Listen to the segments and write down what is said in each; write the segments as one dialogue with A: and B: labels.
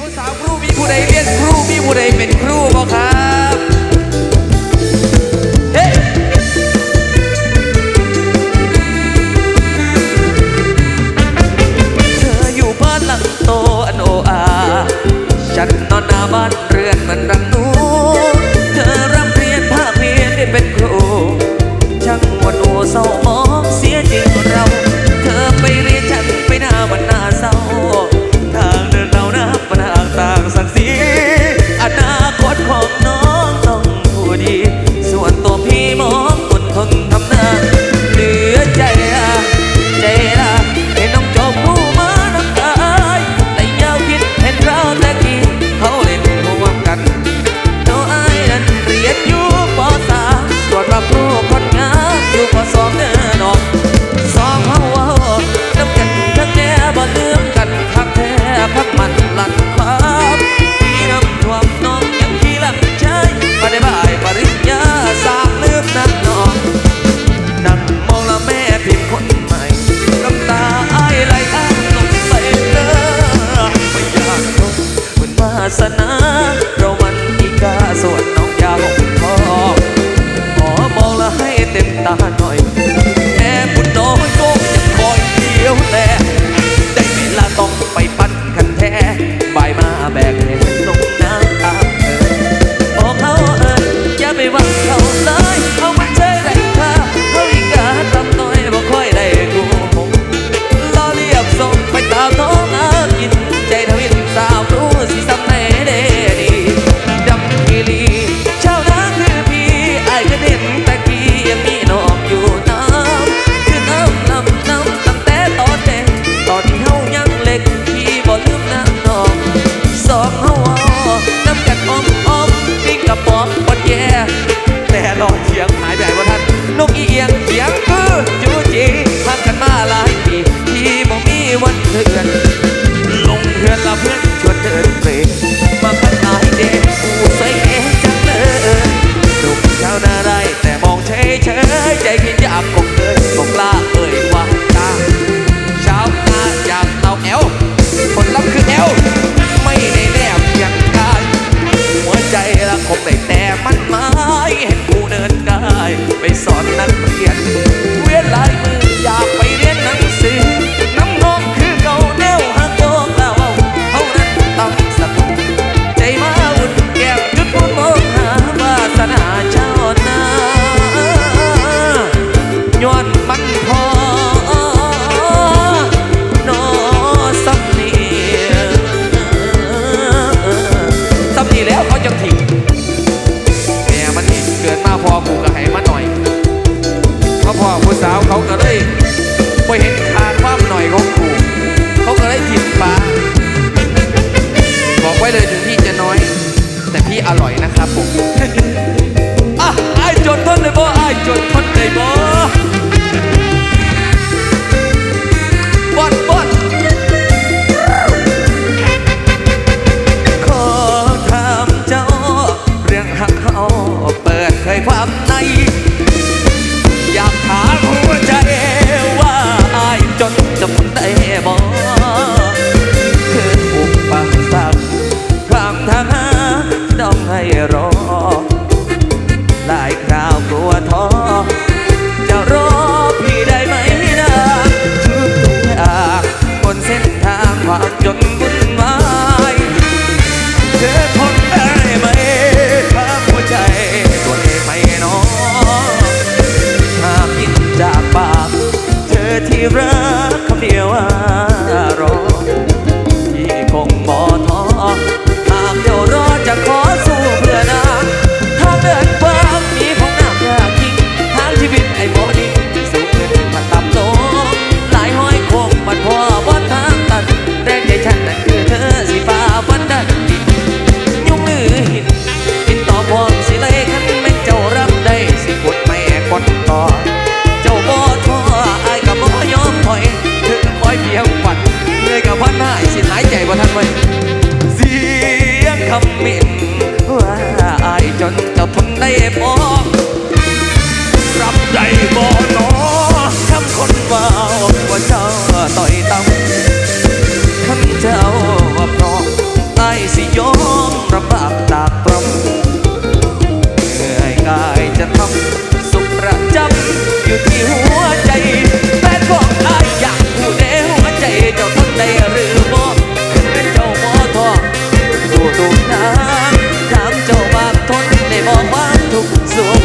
A: ผู้สาวครูมีผู้ใดเรียนครูมีผู้ใดเป็น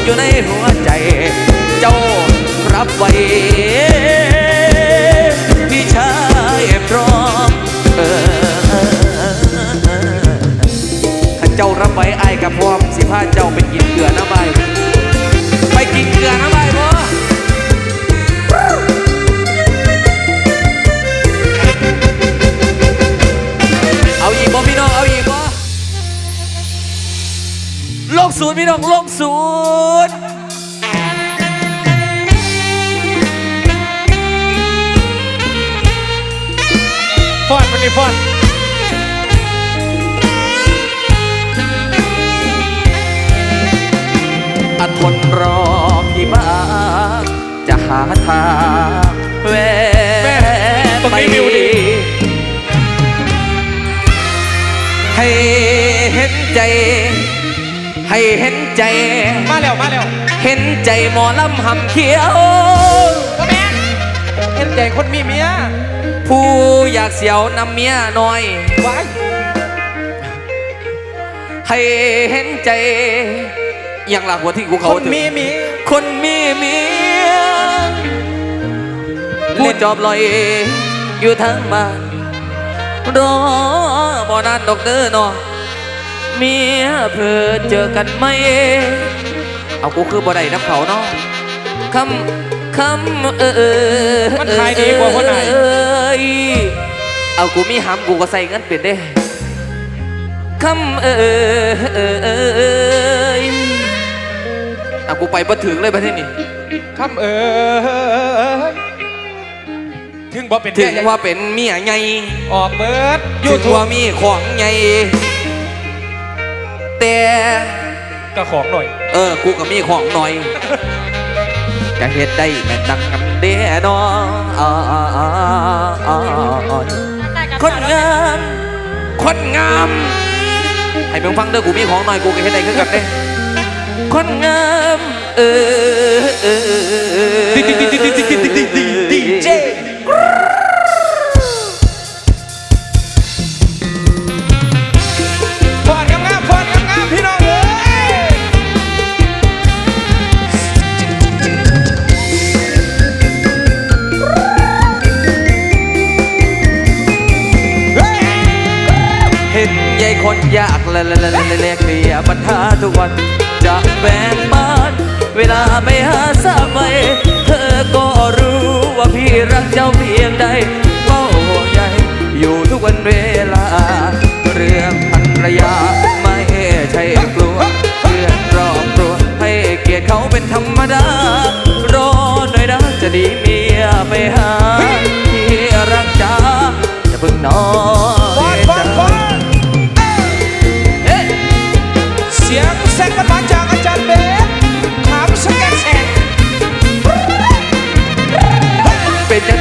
A: อยู่ในหัวใจ เจ้ารับไว้พี่ชายพร้อมเออเจ้ารับไว้ไอ้กับพร้อมสิพาเจ้าไปกินเกลือน้ำใบไปกินเกลือน้ำ ศูนย์พี่น้องลงศูนย์
B: ฟอนมันนี่ฟอน
A: อันทนรอพี่บ้างจะหาทางแวะไปให้เห็นใจ ให้เห็นใจ
B: มาแล้วมาแล้ว
A: เห็นใจหมอลำหำเขียว
B: พ่อแม่เห็นใจคนมีเมีย
A: ผู้อยากเสียวนำเมียหน่อย
B: ว้าย
A: ให้เห็นใจ อย่างหลักหัวที่กู
B: ค
A: เขา
B: น
A: ถึง
B: มีเมีย
A: คนมีเมียผู้จอบลอยอยู่ทั้งบ้านรอบ่นานดอกเด้อเนาะ เมียเพื่อเจอกันไหม เอากูคือบ่ได้น้ำเขาเนาะคำคำเออเออ
B: มันขายดีกว่าคนไหน
A: เอยเอากูมีหำกูก็ใส่เงินเป็นเด้คำเออเออเออเอยเอากูไปบ่ถึงเลยประเทศนี้
B: คำเอ๋ยถึงบ่เป็น
A: ถึง
B: แม่
A: ว่าเป็นเมียไง
B: ออกเบิร์ด
A: ถึงว่ามีของไง แต่
B: ก็ของหน่อย
A: เออ กูก็มีของหน่อย จะเฮ็ดได้แม่นดังกันเด้นออ่าอ่าอ่าอ่าคนงามคนงามให้มึงฟังเด้อกูมีของหน่อยกูก็เฮ็ดได้คือกันเด้คนงามเออเออเออเออ
B: ดีเจฟ เห็
A: นยายคนยากละละละละละเล็กเลียปัญหาทุกวันจะแบ่งบ้าน เวลาไปหาสาไปเธอก็รู้ว่าพี่รักเจ้าเพียงใดเฝ้าห่วงใยอยู่ทุกวันเวลา เรื่องภรรยาไม่ใช่กลัวเพื่อนรอบครัวให้เกียรติเขาเป็นธรรมดารอหน่อยนะจะดีเมียไปหาที่รักจ้าจะเพิ่งนอ
B: น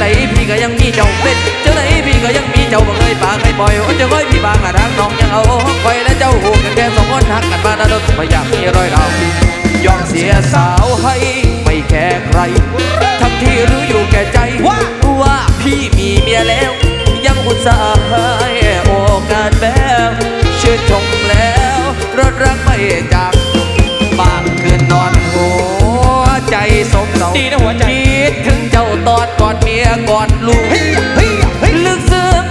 A: ดพี่ก็ยังมีเจ้าเป็นจังไดพี่ก็ยังมีเจ้าบ่เคยปากให้ปล่อยโอ้จะค่อยพี่บางอะทางน้องยังเอาคอยและเจ้าหูกันแค่สองคนหักกันมาดนไม่อยากมีรอยร้าวยอมเสียสาวให้ไม่แคร์ใครทั้งที่รู้อยู่แก่ใจ
B: ว่า
A: ว่าพี่มีเมียแล้ว ยังอุตส่าห์ให้โอกาสแล้วชื่นชมแล้วรถรักไม่จากบางคืนนอนหัวใจสมเสา
B: ดีนะหัวใจ
A: กอดลูกลึกซึ้ง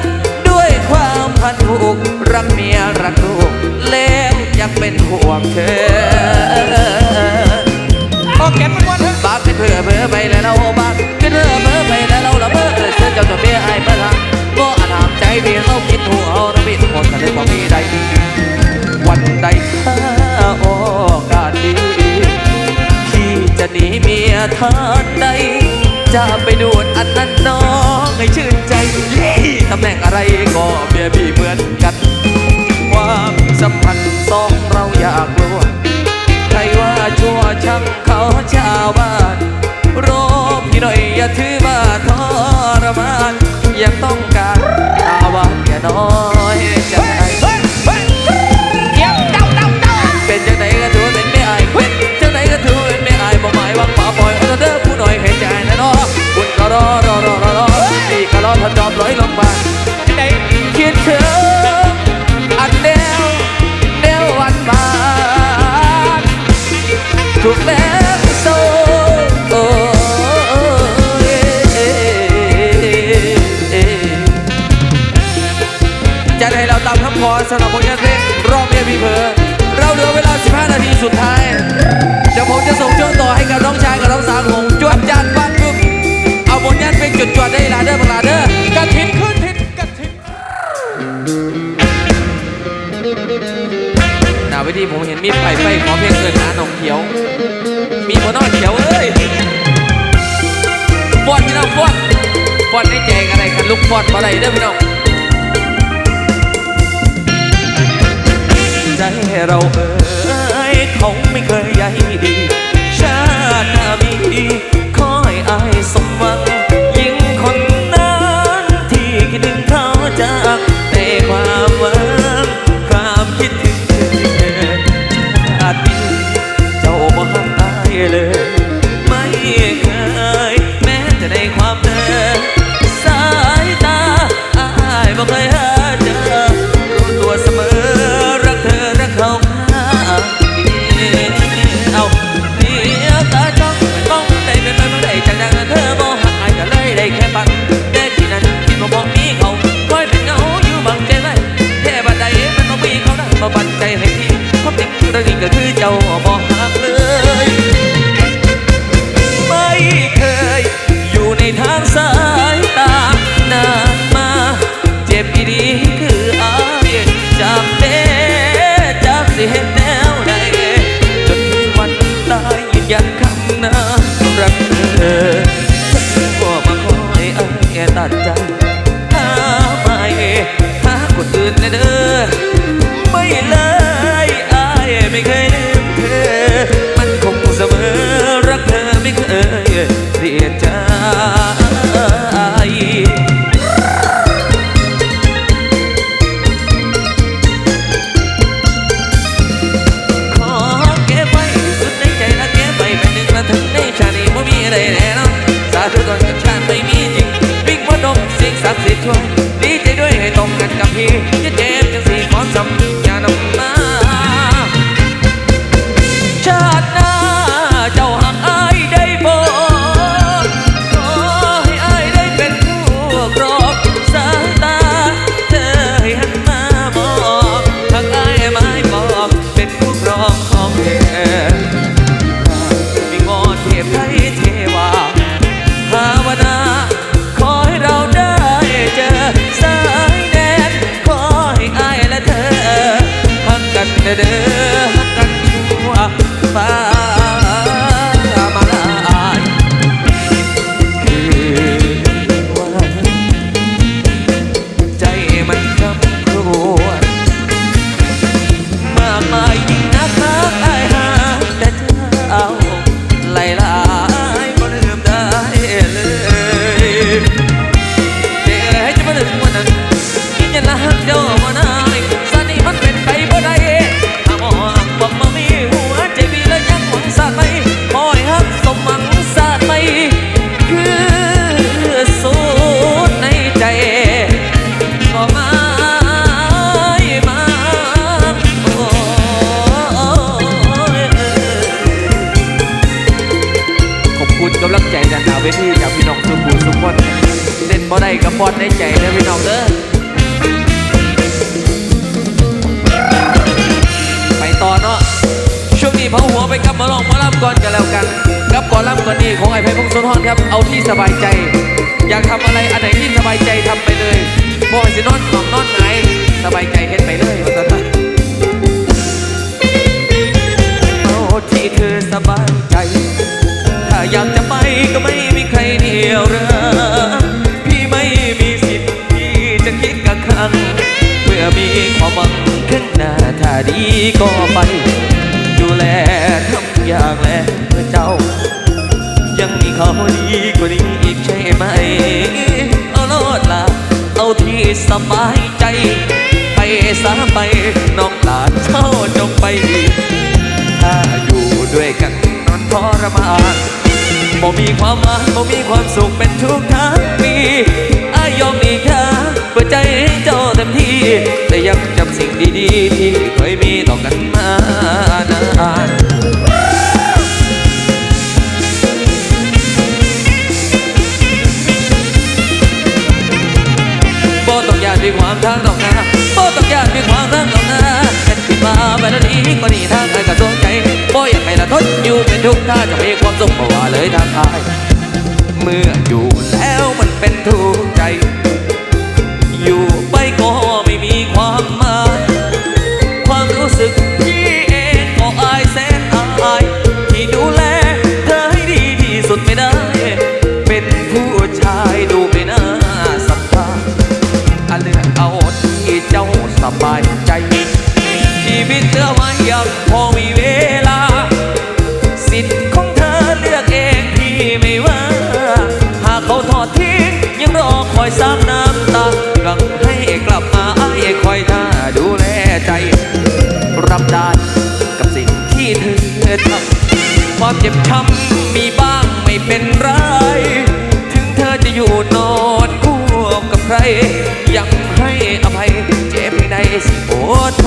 A: ด้วยความพันผูกรักเมียรักลูกแล้วยังเป็นห่วงเธอ
B: ออกแกนมันวันเถอะ
A: บากเป็นเพื่อเพื่อไปแล้วเราบากเป็นเพื่อเพื่อไปแล้วเราละเมื่อเกิดเสื้อเจ้าตัวเมียไอ้เมื่อทางก็อาถามใจเพียเขาคิดหัวเอาระบิดหมดกันเลยบอกมีใดวันใดถ้าโอกาสดีพี่จะหนีเมียท่านใด จะไปดูดอันนั้นน้องให้ชื่นใจตำแหน่งอะไรก็เมียพี่เหมือนกัน ความสัมพันธ์ สำหรับผลงานเพลงรอบเมียพี่เพอเราเหลือเวลา 15 นาทีสุดท้าย เดี๋ยวผมจะส่งช่วงต่อให้กับน้องชายกับน้องสาวผมจวดจานบ้านปึ๊บเอาผลงานเพลงจุดจวดๆได้ลาเด้อบังลาเด้อ
B: กระถินขึ้นทิศกระถิน
A: หน้าเวทีผมเห็นมีไฟไฟขอเพลงเกินหาหนองเขียว มีหัวนอกเขียวเอ้ยฟอดพี่น้องฟอดฟอดในแจกอะไรกันลูกฟอดอะไรเด้อพี่น้อง เราเอ้ยเขาไม่เคยใยดี ชาติหน้ามีขอยอายสมหวัง ควา นี้ของไอ้ไพพงศ์สุนทรครับ เอาที่สบายใจ อยากทำอะไรอันไหนที่สบายใจทำไปเลยบ่ให้สินอนหอมนอนไหนสบายใจเฮ็ดไปเลยว่าซั่นเอาที่เธอสบายใจ ถ้าอยากจะไปก็ไม่มีใครเดียวเรือพี่ไม่มีสิทธิ์ที่จะคิดกับครั้งเมื่อมีความหวังขึ้นหน้าถ้าดีก็ไป ดูแลทำอย่างแลเพื่อเจ้า เขาดีกว่านี้อีกใช่ไหม เอาโลดละเอาที่สบายใจ ไปสาไปน้องหลานเจ้าจงไปถ้าอยู่ด้วยกันนอนทรมานบ่มีความหวานบ่มีความสุขเป็นทุกทั้งปีอายอมอีกทางเปิดใจให้เจ้าเต็มที่ แต่ยังจำสิ่งดีๆ ที่เคยมีต่อกันมานาน ทางดอกนาโบต้องยากมีความทางดอกนาฉันขึ้นมาไปแล้วนี้ก็นี่ทางใครก็สงใจโบอยากให้ละทนอยู่เป็นทุกข์ถ้าจะมีความสุขเพาว่าเลยทางอาย เมื่ออยู่แล้วมันเป็นทุกข์ใจ สบายใจ ชีวิตเธอไว้ยังพอมีเวลา สิทธิ์ของเธอเลือกเองพี่ไม่ว่า หากเขาทอดทิ้งยังรอคอยซ้ำน้ำตาหลังให้กลับมาไอ้คอยท่าดูแลใจ รับได้กับสิ่งที่เธอทำความเจ็บช้ำมีบ้างไม่เป็นไร ถึงเธอจะอยู่นอนคู่กับใครยังให้อภัย สิโอด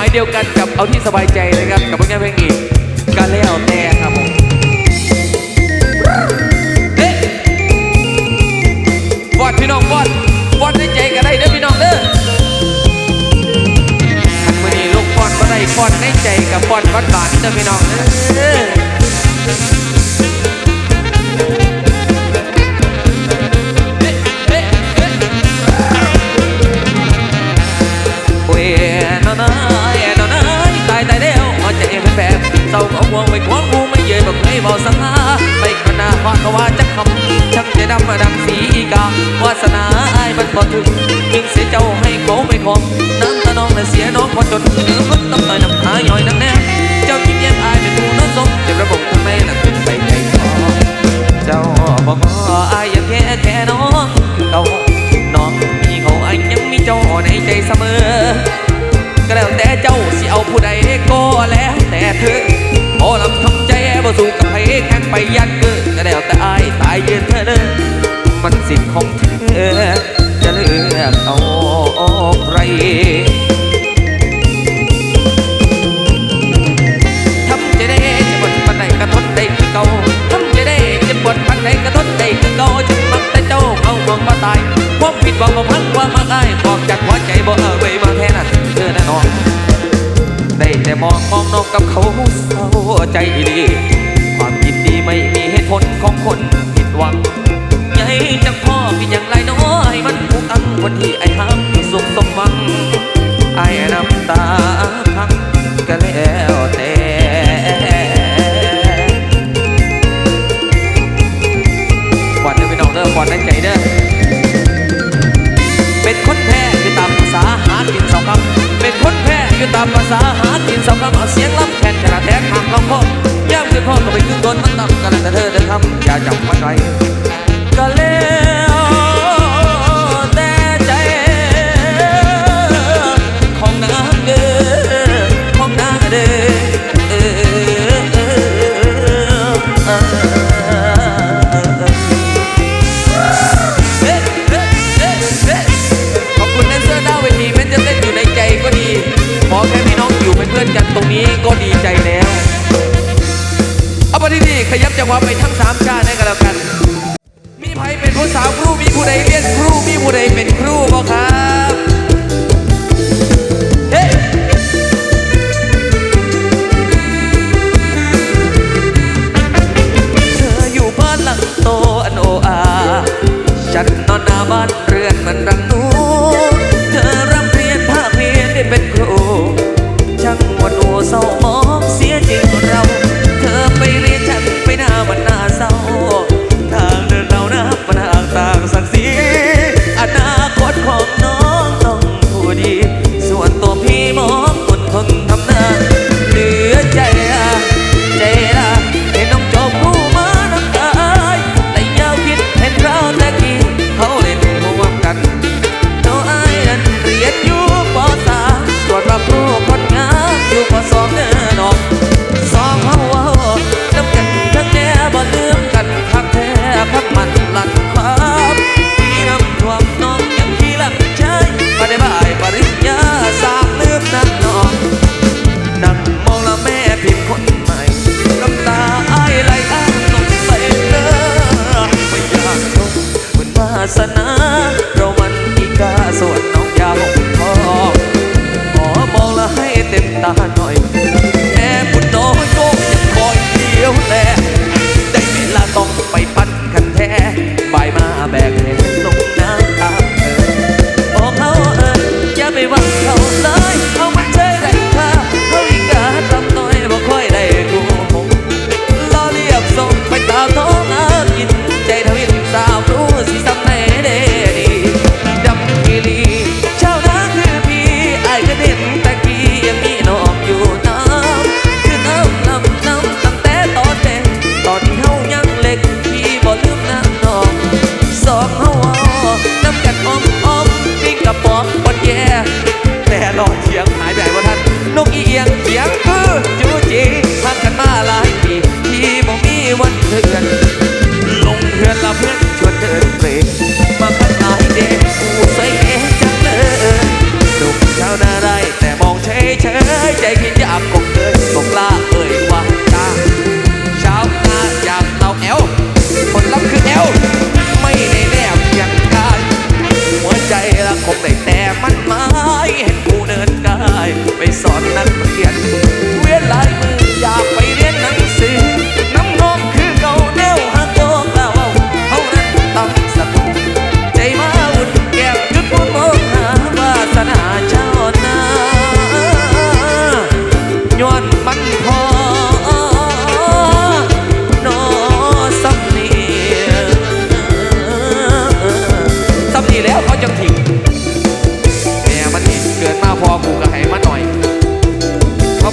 A: หมายเดียวกันกับเอาที่สบายใจนะครับ กับผลงานเพลงอีกการเล้วแต่ครับผมเอ๊ะฟอดพี่น้องฟอดฟอดในใจกันได้เด้อพี่น้องเด้อขันมือนี้ลูกฟอดก็ได้ฟอดในใจกับฟอดวัดบานเด้อพี่น้องเด้อ อายมันบ่ถึงจึงเสียเจ้าให้เขาไม่ขอน้ำตาน้องและเสียน้องพอจนเหลือมันต้องต่อยน้ำตาย่อยน้ำแน่เจ้ายิ้มแย้มอายเป็นผู้น้องสมเจ็บระบบทำไมหนักขึ้นไปใจคอเจ้าบอกว่าอายยังแค่แค่น้องคือเก่าน้องมีเขาอายยังมีเจ้าในใจเสมอ ก็แล้วแต่เจ้าสิเอาผู้ใดก็แล้วแต่เธอพอลำทำใจบ่สู้กับใครแข่งไปยันเกินก็แล้วแต่อายตายยืนเธอ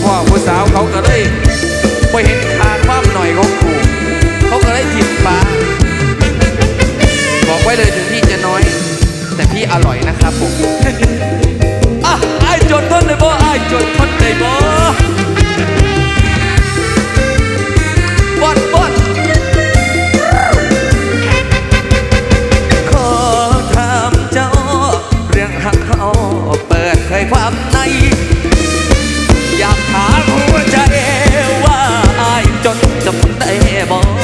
A: พ่อผู้สาวเขาก็เลยไปเห็นคาความหน่อยของกูเขาก็เลยจิบปลาบอกไว้เลยถึงพี่จะน้อย แต่พี่อร่อยนะครับผมอะไอ้จดทนเลยบ่ไอ้จดทนเลยบ่บอดบอดขอถามเจ้า เรื่องหักเขาเปิดใครความใน ถามหัวใจว่าอายจนจะพันได้บ่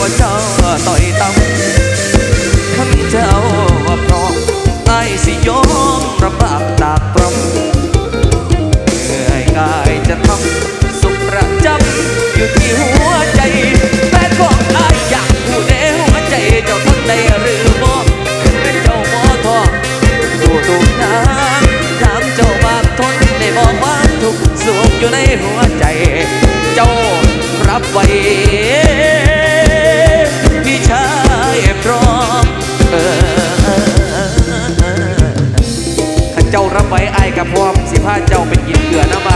A: ว่าเจ้าต่อยต่ำขันเจ้าว่าพร้อมไอสิยอมระบาดตากปรมเมื่อยง่ายจะทำสุขประจำอยู่ที่หัวใจแฟนของไออยากผู้เดหัวใจเจ้าทนได้หรือบ่เป็นเจ้าหมอทองผู้ถูกนาำถามเจ้าบาปทนได้บองความทุกข์สวมอยู่ในหัวใจ เจ้ารับไว้ กับพ่อสิพาเจ้าไปกินเกลือน้ำใบ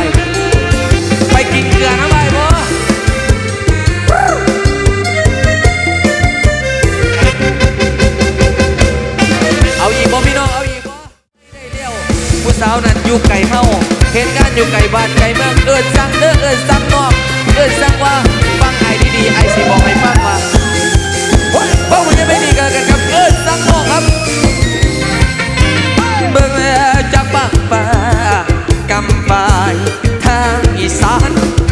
A: ไปกินเกลือน้ำใบบ่เอาอีกบ่พี่น้องเอาอีกบ่ได้เลี้ยวผู้สาวนั้นอยู่ไก่เฮาเหตุการณ์อยู่ไก่บ้านไก่เมืองเอิญสั่งเอิญสั่งนอกเอิญสั่งว่าฟังไอ้ดีๆไอ้สิบอกให้ฟังว่าเพราะมันยังไม่ดีกันกัน กำปายทางอีสาน